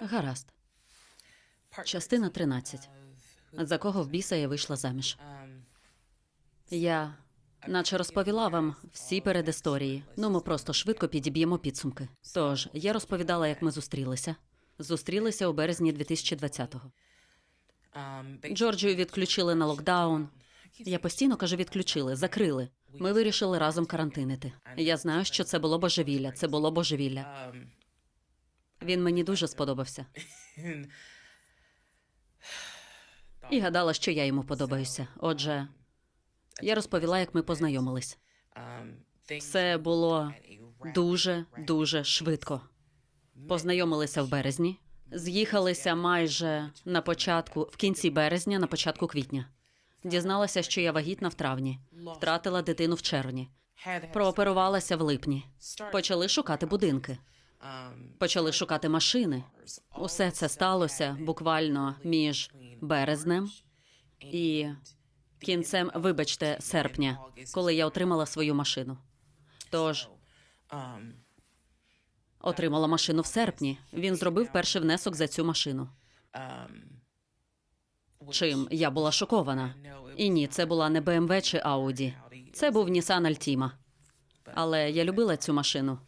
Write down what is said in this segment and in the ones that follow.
Гаразд. Частина 13. За кого в біса я вийшла заміж? Я наче розповіла вам всі передісторії. Ну, ми просто швидко підіб'ємо підсумки. Тож, я розповідала, як ми зустрілися. Зустрілися у березні 2020-го. Джорджію відключили на локдаун. Я постійно кажу, відключили, закрили. Ми вирішили разом карантинити. Я знаю, що це було божевілля. Це було божевілля. Він мені дуже сподобався. І гадала, що я йому подобаюся. Отже, я розповіла, як ми познайомились. Все було дуже дуже швидко. Познайомилися в березні, з'їхалися майже на початку, в кінці березня, на початку квітня. Дізналася, що я вагітна в травні, втратила дитину в червні, прооперувалася в липні. Почали шукати будинки, почали шукати машини. Усе це сталося буквально між березнем і кінцем, вибачте, серпня, коли я отримала свою машину. Тож отримала машину в серпні. Він зробив перший внесок за цю машину. Чим я була шокована. І ні, це була не BMW чи Audi. Це був Nissan Altima. Але я любила цю машину.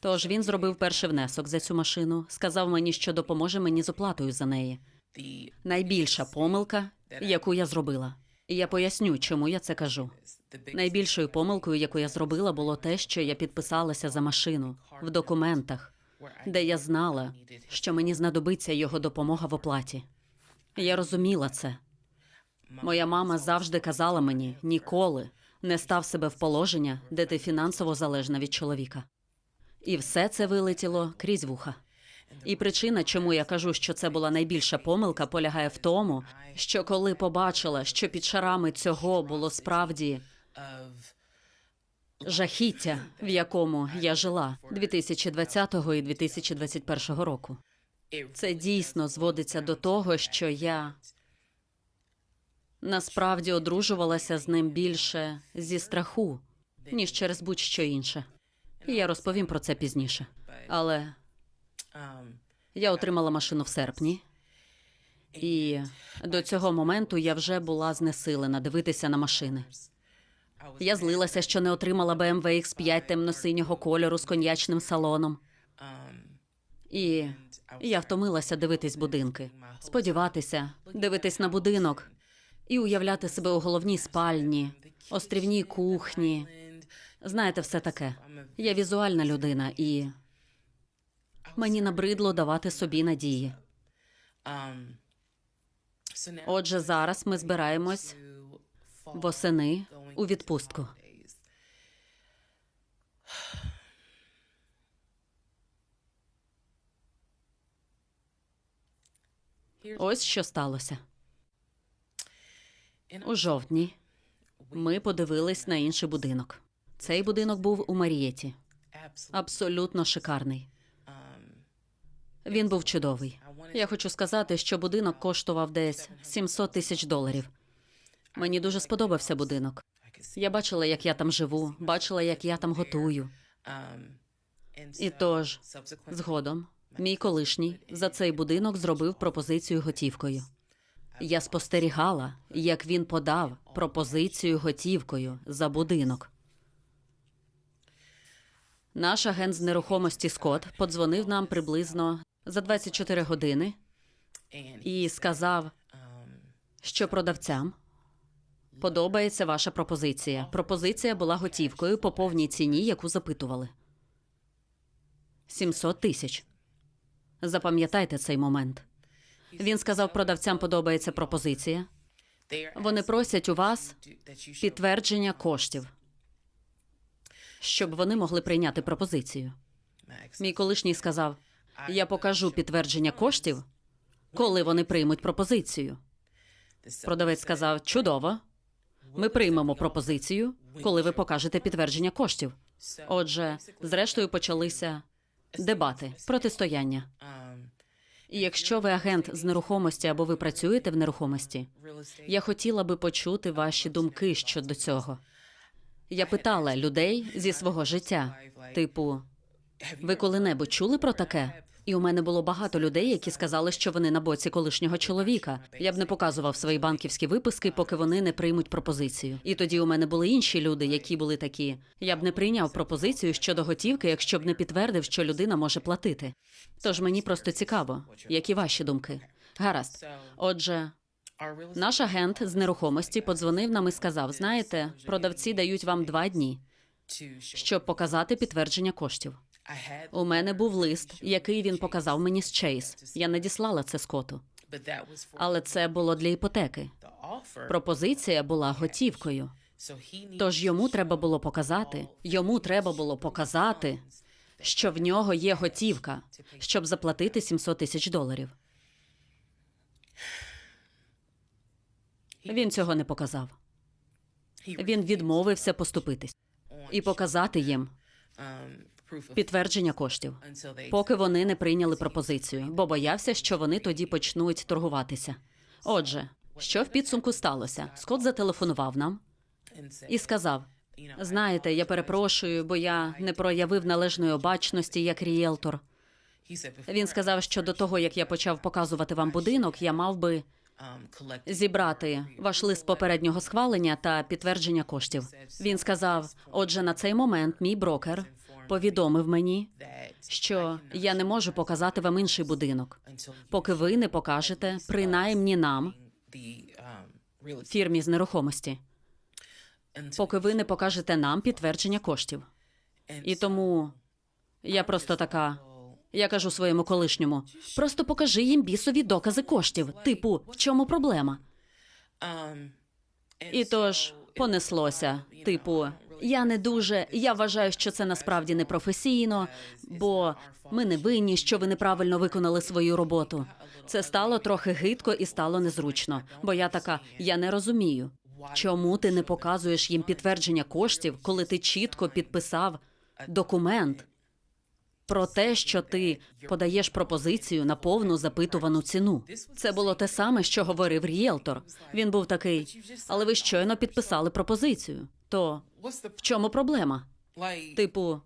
Тож він зробив перший внесок за цю машину, сказав мені, що допоможе мені з оплатою за неї. Найбільша помилка, яку я зробила. І я поясню, чому я це кажу. Найбільшою помилкою, яку я зробила, було те, що я підписалася за машину в документах, де я знала, що мені знадобиться його допомога в оплаті. Я розуміла це. Моя мама завжди казала мені ніколи не став себе в положення, де ти фінансово залежна від чоловіка. І все це вилетіло крізь вуха. І причина, чому я кажу, що це була найбільша помилка, полягає в тому, що коли побачила, що під шарами цього було справді жахіття, в якому я жила 2020 і 2021 року. Це дійсно зводиться до того, що я насправді одружувалася з ним більше зі страху, ніж через будь-що інше. Я розповім про це пізніше. Але я отримала машину в серпні, і до цього моменту я вже була знесилена дивитися на машини. Я злилася, що не отримала BMW X5 темно-синього кольору з коньячним салоном. І я втомилася дивитись будинки, сподіватися, дивитись на будинок і уявляти себе у головній спальні, острівній кухні. Знаєте, все таке. Я візуальна людина, і мені набридло давати собі надії. Отже, зараз ми збираємось восени у відпустку. Ось що сталося. У жовтні ми подивились на інший будинок. Цей будинок був у Марієті. Абсолютно шикарний. Він був чудовий. Я хочу сказати, що будинок коштував десь 700 тисяч доларів. Мені дуже сподобався будинок. Я бачила, як я там живу, бачила, як я там готую. І тож, згодом, мій колишній за цей будинок зробив пропозицію готівкою. Я спостерігала, як він подав пропозицію готівкою за будинок. Наш агент з нерухомості Скотт подзвонив нам приблизно за 24 години і сказав, що продавцям подобається ваша пропозиція. Пропозиція була готівкою по повній ціні, яку запитували. 700 тисяч. Запам'ятайте цей момент. Він сказав, продавцям подобається пропозиція. Вони просять у вас підтвердження коштів, щоб вони могли прийняти пропозицію. Мій колишній сказав: я покажу підтвердження коштів, коли вони приймуть пропозицію. Продавець сказав: чудово. Ми приймемо пропозицію, коли ви покажете підтвердження коштів. Отже, зрештою почалися дебати, протистояння. І якщо ви агент з нерухомості або ви працюєте в нерухомості, я хотіла би почути ваші думки щодо цього. Я питала людей зі свого життя, типу, ви коли-небудь чули про таке? І у мене було багато людей, які сказали, що вони на боці колишнього чоловіка. Я б не показував свої банківські виписки, поки вони не приймуть пропозицію. І тоді у мене були інші люди, які були такі. Я б не прийняв пропозицію щодо готівки, якщо б не підтвердив, що людина може платити. Тож мені просто цікаво, які ваші думки. Гаразд. Отже, наш агент з нерухомості подзвонив нам і сказав: знаєте, продавці дають вам два дні, щоб показати підтвердження коштів. У мене був лист, який він показав мені з Чейз. Я надіслала це Скоту. Але це було для іпотеки. Пропозиція була готівкою. Тож йому треба було показати, йому треба було показати, що в нього є готівка, щоб заплатити 700 тисяч доларів. Він цього не показав. Він відмовився поступитись і показати їм підтвердження коштів, поки вони не прийняли пропозицію, бо боявся, що вони тоді почнуть торгуватися. Отже, що в підсумку сталося? Скот зателефонував нам і сказав: знаєте, я перепрошую, бо я не проявив належної обачності як рієлтор. Він сказав, що до того, як я почав показувати вам будинок, я мав би зібрати ваш лист попереднього схвалення та підтвердження коштів. Він сказав: отже, на цей момент мій брокер повідомив мені, що я не можу показати вам інший будинок, поки ви не покажете принаймні нам фірмі з нерухомості, поки ви не покажете нам підтвердження коштів. І тому я просто така. Я кажу своєму колишньому: просто покажи їм бісові докази коштів. Типу, в чому проблема? І тож понеслося. Типу, я не дуже. Я вважаю, що це насправді непрофесійно, бо ми не винні, що ви неправильно виконали свою роботу. Це стало трохи гидко і стало незручно. Бо я така, я не розумію, чому ти не показуєш їм підтвердження коштів, коли ти чітко підписав документ про те, що ти подаєш пропозицію на повну запитувану ціну. Це було те саме, що говорив рієлтор. Він був такий, але ви щойно підписали пропозицію. То в чому проблема? Типу,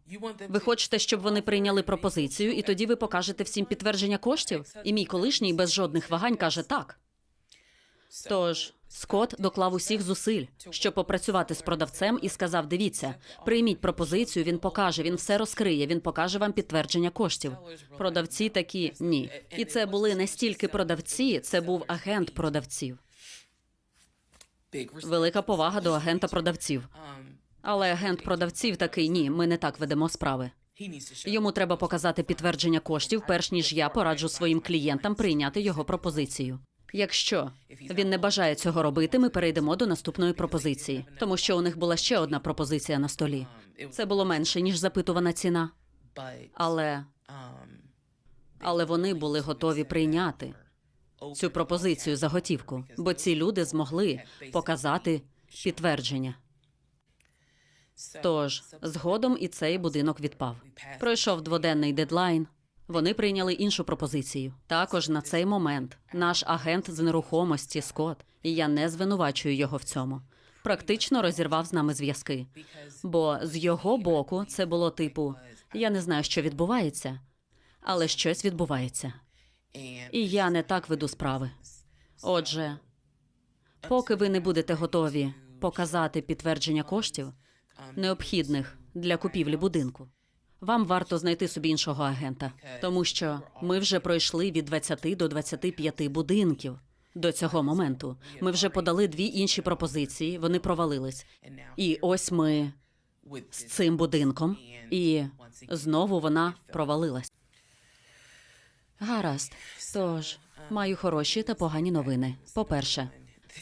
ви хочете, щоб вони прийняли пропозицію, і тоді ви покажете всім підтвердження коштів? І мій колишній без жодних вагань каже так. Тож Скотт доклав усіх зусиль, щоб попрацювати з продавцем, і сказав: дивіться, прийміть пропозицію, він покаже, він все розкриє, він покаже вам підтвердження коштів. Продавці такі ні. І це були не стільки продавці, це був агент продавців. Велика повага до агента продавців. Але агент продавців такий ні, ми не так ведемо справи. Йому треба показати підтвердження коштів, перш ніж я пораджу своїм клієнтам прийняти його пропозицію. Якщо він не бажає цього робити, ми перейдемо до наступної пропозиції, тому що у них була ще одна пропозиція на столі. Це було менше ніж запитувана ціна, але, але вони були готові прийняти цю пропозицію за готівку, бо ці люди змогли показати підтвердження. Тож згодом і цей будинок відпав. Пройшов дводенний дедлайн. Вони прийняли іншу пропозицію. Також на цей момент наш агент з нерухомості Скотт, і я не звинувачую його в цьому. Практично розірвав з нами зв'язки. Бо з його боку це було типу: я не знаю, що відбувається, але щось відбувається. І я не так веду справи. Отже, поки ви не будете готові показати підтвердження коштів, необхідних для купівлі будинку. Вам варто знайти собі іншого агента, тому що ми вже пройшли від 20 до 25 будинків до цього моменту. Ми вже подали дві інші пропозиції, вони провалились. І ось ми з цим будинком, і знову вона провалилась. Гаразд. Тож маю хороші та погані новини. По-перше,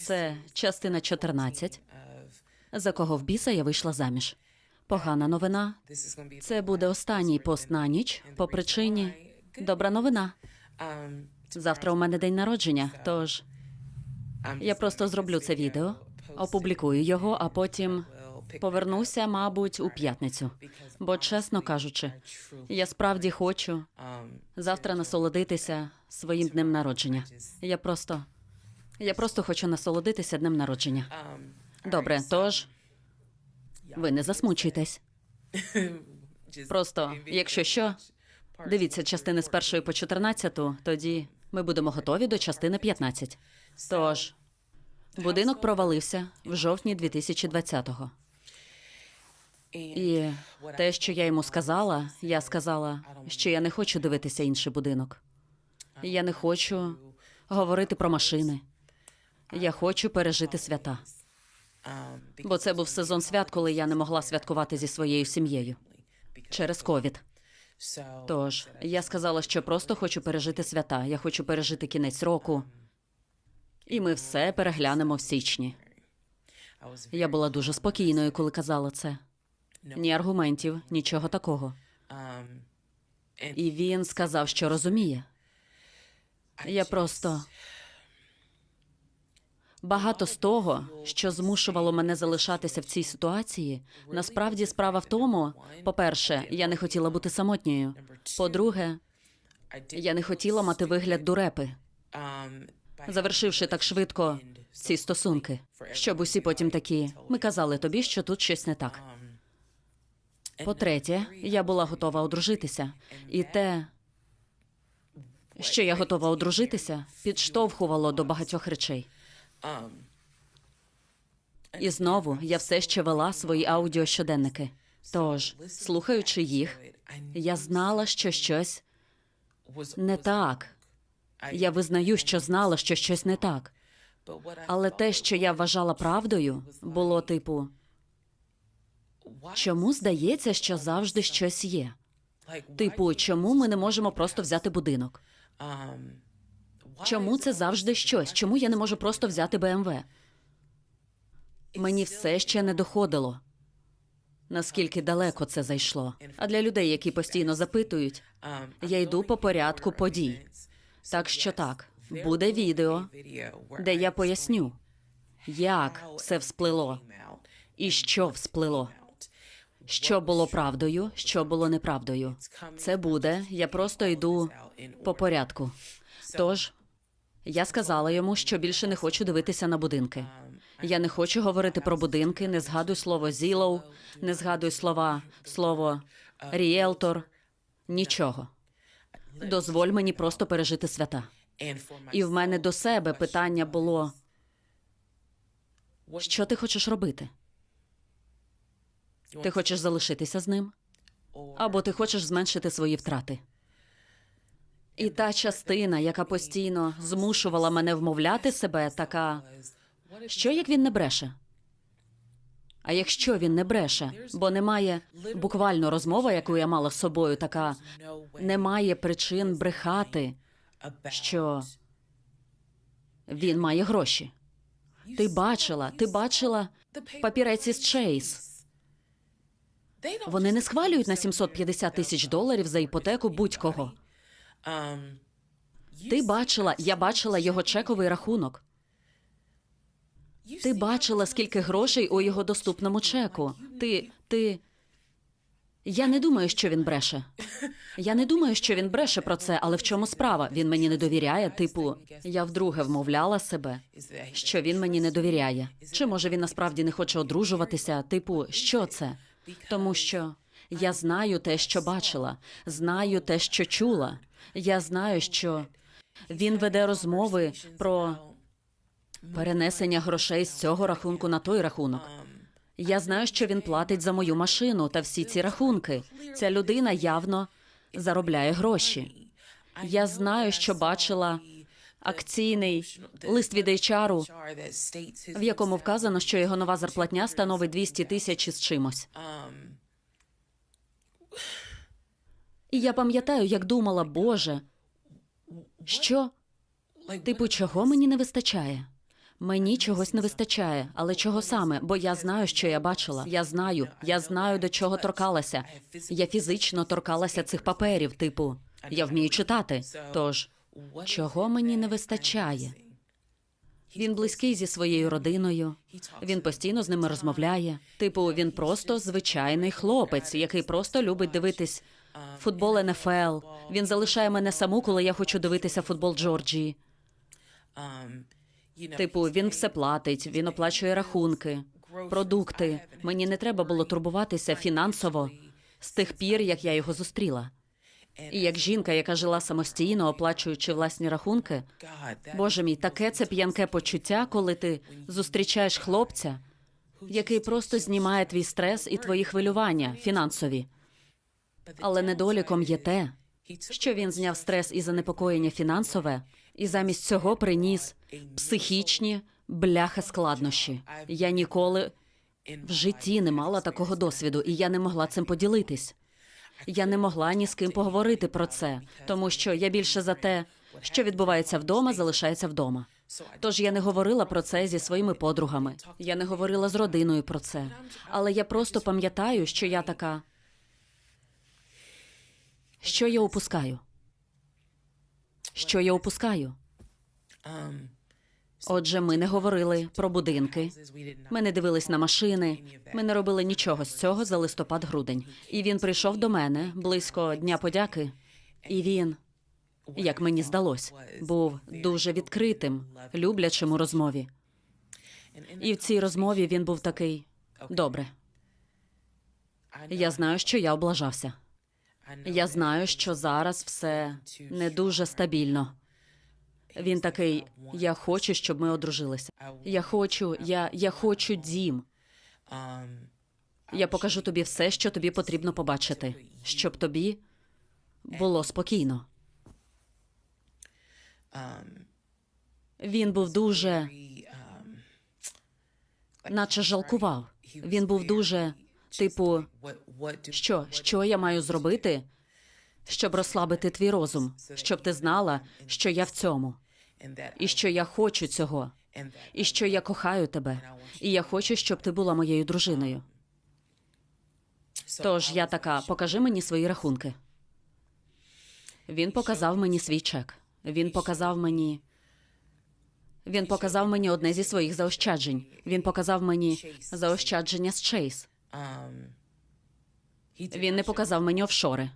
це частина 14, за кого в біса я вийшла заміж. Погана новина. Це буде останній пост на ніч по причині. Добра новина. Завтра у мене день народження, тож я просто зроблю це відео, опублікую його, а потім повернуся, мабуть, у п'ятницю. Бо, чесно кажучи, я справді хочу завтра насолодитися своїм днем народження. Я просто. Я просто хочу насолодитися днем народження. Добре, тож ви не засмучуйтесь. Просто, якщо що, Дивіться частини з першої по 14, тоді ми будемо готові до частини 15. Тож, будинок провалився в жовтні 2020-го. І те, що я йому сказала, я сказала, що я не хочу дивитися інший будинок. Я не хочу говорити про машини. Я хочу пережити свята. Бо це був сезон свят, коли я не могла святкувати зі своєю сім'єю через ковід. Тож я сказала, що просто хочу пережити свята. Я хочу пережити кінець року. І ми все переглянемо в січні. Я була дуже спокійною, коли казала це. Ні аргументів, нічого такого. І він сказав, що розуміє. Я просто багато з того, що змушувало мене залишатися в цій ситуації. Насправді справа в тому, по-перше, я не хотіла бути самотньою. По-друге, я не хотіла мати вигляд дурепи, завершивши так швидко ці стосунки, щоб усі потім такі. Ми казали тобі, що тут щось не так. По-третє, я була готова одружитися, і те, що я готова одружитися, підштовхувало до багатьох речей. І знову я все ще вела свої аудіощоденники. Тож, слухаючи їх, я знала, що щось не так. Я визнаю, що знала, що щось не так. Але те, що я вважала правдою, було типу: чому здається, що завжди щось є? Типу, чому ми не можемо просто взяти будинок? Чому це завжди щось? Чому я не можу просто взяти БМВ? Мені все ще не доходило. Наскільки далеко це зайшло? А для людей, які постійно запитують, я йду по порядку подій. Так що так, буде відео, де я поясню, як все всплило і що всплило. Що було правдою, що було неправдою. Це буде. Я просто йду по порядку. Тож я сказала йому, що більше не хочу дивитися на будинки. Я не хочу говорити про будинки, не згадуй слово «зілоу», не згадуй слова, слово ріелтор, нічого. Дозволь мені просто пережити свята. І в мене до себе питання було: що ти хочеш робити? Ти хочеш залишитися з ним? Або ти хочеш зменшити свої втрати? І та частина, яка постійно змушувала мене вмовляти себе, така що як він не бреше? А якщо він не бреше, бо немає буквально розмова, яку я мала з собою, така немає причин брехати, що він має гроші. Ти бачила, ти бачила папірець із Чейз. Вони не схвалюють на 750 тисяч доларів за іпотеку будь-кого. Ти бачила, я бачила його чековий рахунок. Ти бачила, скільки грошей у його доступному чеку. Ти. ти. Я не думаю, що він бреше. Я не думаю, що він бреше про це, але в чому справа? Він мені не довіряє. Типу, я вдруге вмовляла себе, що він мені не довіряє. Чи може він насправді не хоче одружуватися? Типу, що це? Тому що я знаю те, що бачила, знаю те, що чула. Я знаю, що він веде розмови про перенесення грошей з цього рахунку на той рахунок. Я знаю, що він платить за мою машину та всі ці рахунки. Ця людина явно заробляє гроші. Я знаю, що бачила акційний лист від HR, в якому вказано, що його нова зарплатня становить 200 тисяч із чимось. І я пам'ятаю, як думала, Боже, що типу, чого мені не вистачає? Мені чогось не вистачає, але чого саме? Бо я знаю, що я бачила. Я знаю, я знаю, до чого торкалася. Я фізично торкалася цих паперів. Типу, я вмію читати. Тож чого мені не вистачає? Він близький зі своєю родиною. Він постійно з ними розмовляє. Типу, він просто звичайний хлопець, який просто любить дивитись футбол НФЛ. Він залишає мене саму, коли я хочу дивитися футбол Джорджії. Типу, він все платить, він оплачує рахунки, продукти. Мені не треба було турбуватися фінансово з тих пір, як я його зустріла. І як жінка, яка жила самостійно, оплачуючи власні рахунки, Боже мій, таке це п'янке почуття, коли ти зустрічаєш хлопця, який просто знімає твій стрес і твої хвилювання фінансові. Але недоліком є те, що він зняв стрес і занепокоєння фінансове, і замість цього приніс психічні бляха складнощі. Я ніколи в житті не мала такого досвіду, і я не могла цим поділитись. Я не могла ні з ким поговорити про це, тому що я більше за те, що відбувається вдома, залишається вдома. Тож я не говорила про це зі своїми подругами. Я не говорила з родиною про це. Але я просто пам'ятаю, що я така. Що я упускаю? Що я упускаю? Отже, ми не говорили про будинки. Ми не дивились на машини. Ми не робили нічого з цього за листопад-грудень. І він прийшов до мене близько Дня подяки, і він, як мені здалось, був дуже відкритим, люблячим у розмові. І в цій розмові він був такий: добре, я знаю, що я облажався. Я знаю, що зараз все не дуже стабільно. Він такий: я хочу, щоб ми одружилися. Я хочу, я, я хочу дім. Я покажу тобі все, що тобі потрібно побачити, щоб тобі було спокійно. Він був дуже, наче жалкував. Він був дуже, типу, що, що я маю зробити, щоб розслабити твій розум, щоб ти знала, що я в цьому, і що я хочу цього, і що я кохаю тебе, і я хочу, щоб ти була моєю дружиною. Тож я така, покажи мені свої рахунки. Він показав мені свій чек. Він показав мені. Він показав мені одне зі своїх заощаджень. Він показав мені заощадження з Чейз. Він не показав мені офшори.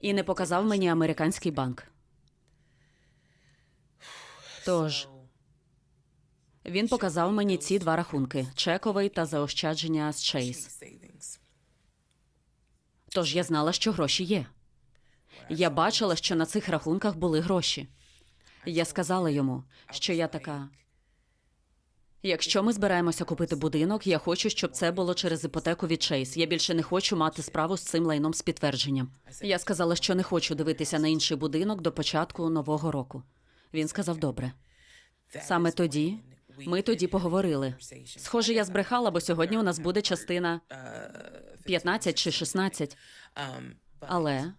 І не показав мені американський банк. Тож він показав мені ці два рахунки: чековий та заощадження з Чейз. Тож я знала, що гроші є. Я бачила, що на цих рахунках були гроші. Я сказала йому, що я така. Якщо ми збираємося купити будинок, я хочу, щоб це було через іпотеку від Чейз. Я більше не хочу мати справу з цим лайном з підтвердженням. Я сказала, що не хочу дивитися на інший будинок до початку нового року. Він сказав добре. Саме тоді ми тоді поговорили. Схоже, я збрехала, бо сьогодні у нас буде частина 15 чи 16. Але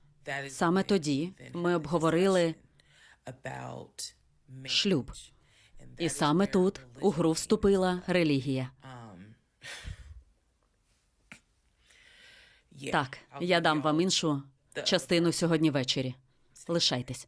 саме тоді ми обговорили шлюб. І саме тут у гру вступила релігія. Так, я дам вам іншу частину сьогодні ввечері. Лишайтесь.